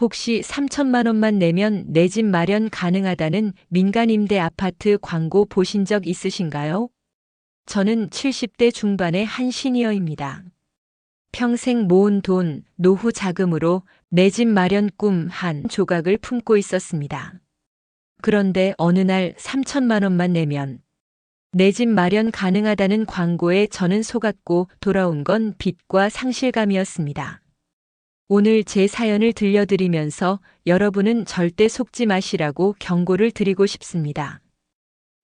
혹시 3천만 원만 내면 내 집 마련 가능하다는 민간 임대 아파트 광고 보신 적 있으신가요? 저는 70대 중반의 한 시니어입니다. 평생 모은 돈, 노후 자금으로 내 집 마련 꿈 한 조각을 품고 있었습니다. 그런데 어느 날 3천만 원만 내면 내 집 마련 가능하다는 광고에 저는 속았고 돌아온 건 빚과 상실감이었습니다. 오늘 제 사연을 들려드리면서 여러분은 절대 속지 마시라고 경고를 드리고 싶습니다.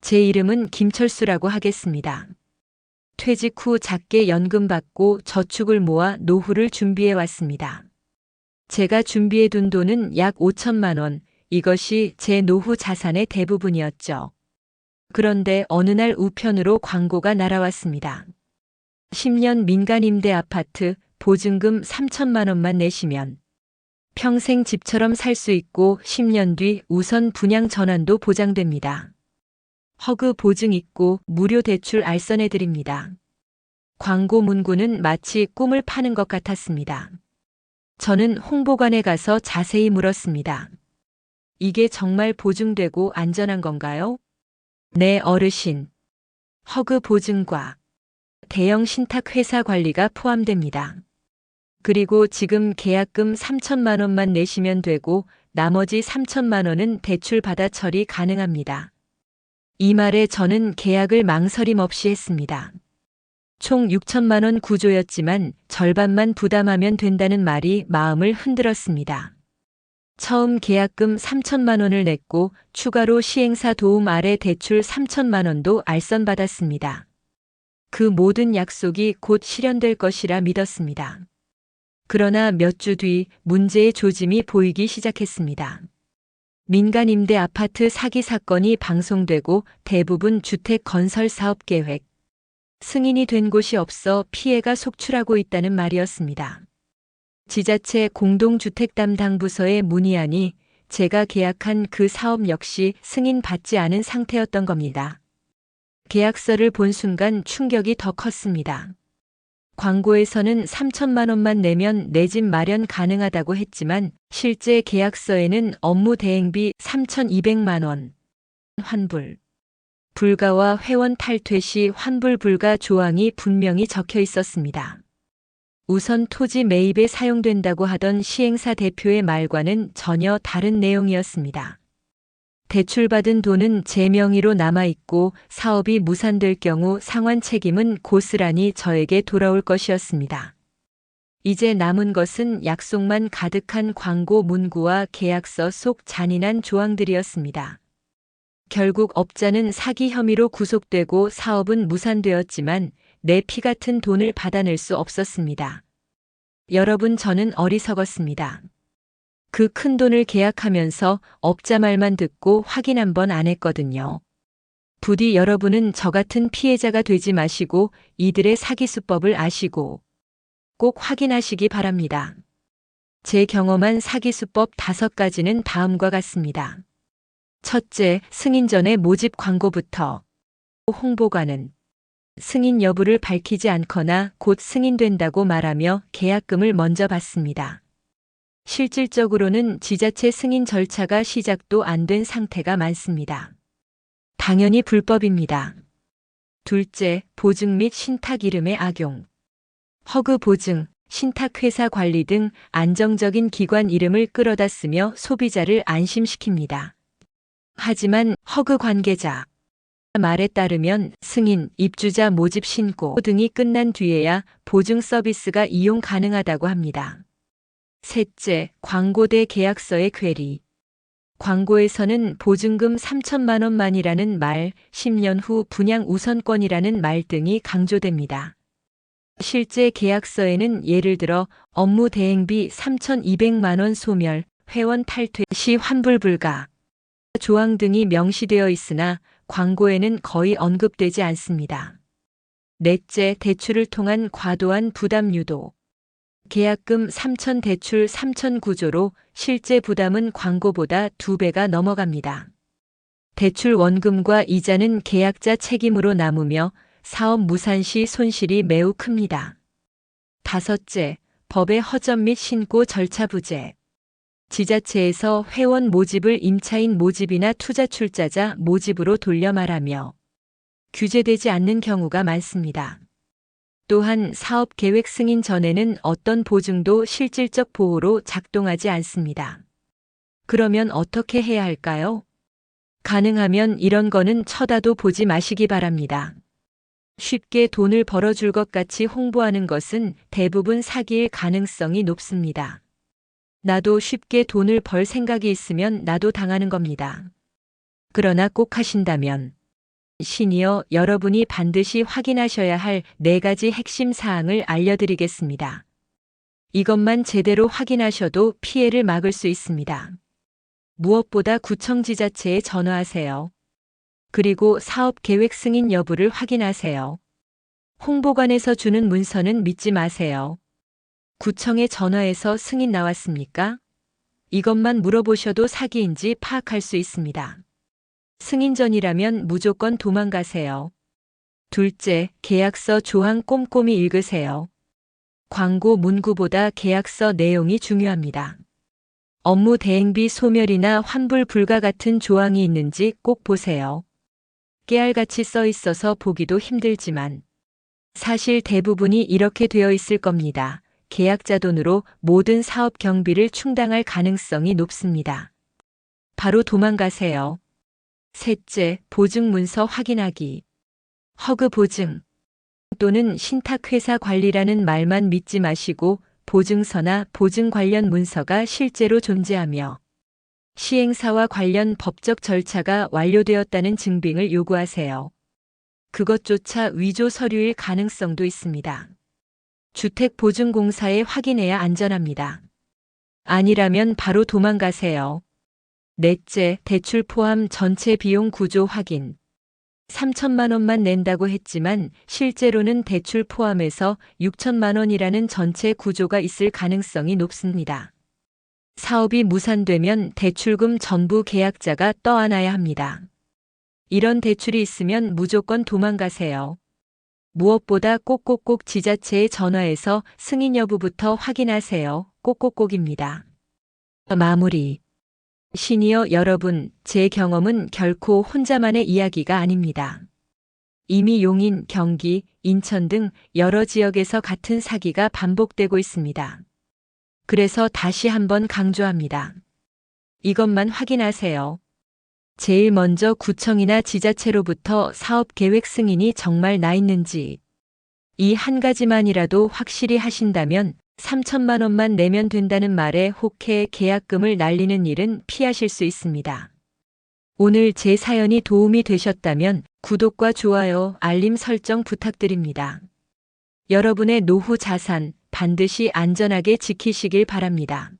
제 이름은 김철수라고 하겠습니다. 퇴직 후 작게 연금 받고 저축을 모아 노후를 준비해 왔습니다. 제가 준비해 둔 돈은 약 5천만 원, 이것이 제 노후 자산의 대부분이었죠. 그런데 어느 날 우편으로 광고가 날아왔습니다. 10년 민간 임대 아파트 보증금 3천만 원만 내시면 평생 집처럼 살 수 있고 10년 뒤 우선 분양 전환도 보장됩니다. 허그 보증 있고 무료 대출 알선해 드립니다. 광고 문구는 마치 꿈을 파는 것 같았습니다. 저는 홍보관에 가서 자세히 물었습니다. 이게 정말 보증되고 안전한 건가요? 네, 어르신. 허그 보증과 대형 신탁 회사 관리가 포함됩니다. 그리고 지금 계약금 3천만 원만 내시면 되고 나머지 3천만 원은 대출 받아 처리 가능합니다. 이 말에 저는 계약을 망설임 없이 했습니다. 총 6천만 원 구조였지만 절반만 부담하면 된다는 말이 마음을 흔들었습니다. 처음 계약금 3천만 원을 냈고 추가로 시행사 도움 아래 대출 3천만 원도 알선받았습니다. 그 모든 약속이 곧 실현될 것이라 믿었습니다. 그러나 몇 주 뒤 문제의 조짐이 보이기 시작했습니다. 민간 임대 아파트 사기 사건이 방송되고 대부분 주택 건설 사업 계획, 승인이 된 곳이 없어 피해가 속출하고 있다는 말이었습니다. 지자체 공동주택 담당 부서에 문의하니 제가 계약한 그 사업 역시 승인 받지 않은 상태였던 겁니다. 계약서를 본 순간 충격이 더 컸습니다. 광고에서는 3천만 원만 내면 내 집 마련 가능하다고 했지만 실제 계약서에는 업무 대행비 3,200만 원, 환불, 불가와 회원 탈퇴 시 환불 불가 조항이 분명히 적혀 있었습니다. 우선 토지 매입에 사용된다고 하던 시행사 대표의 말과는 전혀 다른 내용이었습니다. 대출받은 돈은 제 명의로 남아있고 사업이 무산될 경우 상환 책임은 고스란히 저에게 돌아올 것이었습니다. 이제 남은 것은 약속만 가득한 광고 문구와 계약서 속 잔인한 조항들이었습니다. 결국 업자는 사기 혐의로 구속되고 사업은 무산되었지만 내 피 같은 돈을 받아낼 수 없었습니다. 여러분 저는 어리석었습니다. 그 큰 돈을 계약하면서 업자 말만 듣고 확인 한번 안 했거든요. 부디 여러분은 저 같은 피해자가 되지 마시고 이들의 사기 수법을 아시고 꼭 확인하시기 바랍니다. 제 경험한 사기 수법 다섯 가지는 다음과 같습니다. 첫째, 승인 전의 모집 광고부터. 홍보관은 승인 여부를 밝히지 않거나 곧 승인된다고 말하며 계약금을 먼저 받습니다. 실질적으로는 지자체 승인 절차가 시작도 안 된 상태가 많습니다. 당연히 불법입니다. 둘째, 보증 및 신탁 이름의 악용. 허그 보증, 신탁회사 관리 등 안정적인 기관 이름을 끌어다 쓰며 소비자를 안심시킵니다. 하지만 허그 관계자 말에 따르면 승인, 입주자 모집 신고 등이 끝난 뒤에야 보증 서비스가 이용 가능하다고 합니다. 셋째, 광고대 계약서의 괴리. 광고에서는 보증금 3천만 원만이라는 말, 10년 후 분양 우선권이라는 말 등이 강조됩니다. 실제 계약서에는 예를 들어 업무 대행비 3,200만 원 소멸, 회원 탈퇴 시 환불 불가, 조항 등이 명시되어 있으나 광고에는 거의 언급되지 않습니다. 넷째, 대출을 통한 과도한 부담 유도. 계약금 3천 대출 3천 구조로 실제 부담은 광고보다 두배가 넘어갑니다. 대출 원금과 이자는 계약자 책임으로 남으며 사업 무산 시 손실이 매우 큽니다. 다섯째, 법의 허점 및 신고 절차 부재. 지자체에서 회원 모집을 임차인 모집이나 투자 출자자 모집으로 돌려 말하며 규제되지 않는 경우가 많습니다. 또한 사업 계획 승인 전에는 어떤 보증도 실질적 보호로 작동하지 않습니다. 그러면 어떻게 해야 할까요? 가능하면 이런 거는 쳐다도 보지 마시기 바랍니다. 쉽게 돈을 벌어줄 것 같이 홍보하는 것은 대부분 사기일 가능성이 높습니다. 나도 쉽게 돈을 벌 생각이 있으면 나도 당하는 겁니다. 그러나 꼭 하신다면 시니어 여러분이 반드시 확인하셔야 할 네 가지 핵심 사항을 알려드리겠습니다. 이것만 제대로 확인하셔도 피해를 막을 수 있습니다. 무엇보다 구청 지자체에 전화하세요. 그리고 사업 계획 승인 여부를 확인하세요. 홍보관에서 주는 문서는 믿지 마세요. 구청에 전화해서 승인 나왔습니까? 이것만 물어보셔도 사기인지 파악할 수 있습니다. 승인 전이라면 무조건 도망가세요. 둘째, 계약서 조항 꼼꼼히 읽으세요. 광고 문구보다 계약서 내용이 중요합니다. 업무 대행비 소멸이나 환불 불가 같은 조항이 있는지 꼭 보세요. 깨알같이 써 있어서 보기도 힘들지만 사실 대부분이 이렇게 되어 있을 겁니다. 계약자 돈으로 모든 사업 경비를 충당할 가능성이 높습니다. 바로 도망가세요. 셋째, 보증 문서 확인하기. 허그 보증 또는 신탁회사 관리라는 말만 믿지 마시고 보증서나 보증 관련 문서가 실제로 존재하며 시행사와 관련 법적 절차가 완료되었다는 증빙을 요구하세요. 그것조차 위조 서류일 가능성도 있습니다. 주택보증공사에 확인해야 안전합니다. 아니라면 바로 도망가세요. 넷째, 대출 포함 전체 비용 구조 확인. 3천만 원만 낸다고 했지만 실제로는 대출 포함해서 6천만 원이라는 전체 구조가 있을 가능성이 높습니다. 사업이 무산되면 대출금 전부 계약자가 떠안아야 합니다. 이런 대출이 있으면 무조건 도망가세요. 무엇보다 꼭꼭꼭 지자체에 전화해서 승인 여부부터 확인하세요. 꼭꼭꼭입니다. 마무리. 시니어 여러분, 제 경험은 결코 혼자만의 이야기가 아닙니다. 이미 용인, 경기, 인천 등 여러 지역에서 같은 사기가 반복되고 있습니다. 그래서 다시 한번 강조합니다. 이것만 확인하세요. 제일 먼저 구청이나 지자체로부터 사업 계획 승인이 정말 나 있는지 이 한 가지만이라도 확실히 하신다면 3천만 원만 내면 된다는 말에 혹해 계약금을 날리는 일은 피하실 수 있습니다. 오늘 제 사연이 도움이 되셨다면 구독과 좋아요, 알림 설정 부탁드립니다. 여러분의 노후 자산 반드시 안전하게 지키시길 바랍니다.